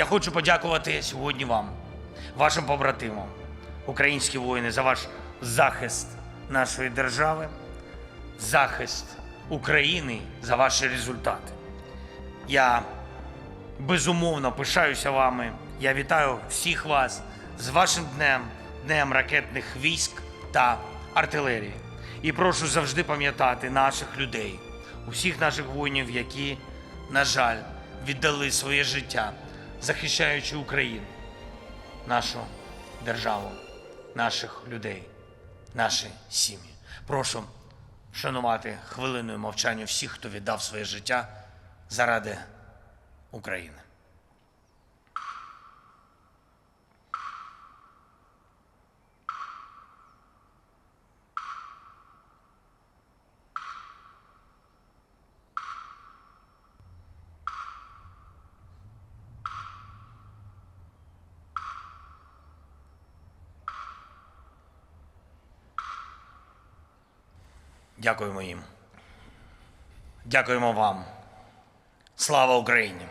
Я хочу подякувати сьогодні вам, вашим побратимам, українські воїни, за ваш захист нашої держави, захист України за ваші результати. Я безумовно пишаюся вами. Я вітаю всіх вас з вашим днем, днем ракетних військ та артилерії. І прошу завжди пам'ятати наших людей, усіх наших воїнів, які, на жаль, віддали своє життя, захищаючи Україну, нашу державу, наших людей, наші сім'ї. Прошу шанувати хвилиною мовчання всіх, хто віддав своє життя заради України. Дякуємо їм. Дякуємо вам. Слава Україні!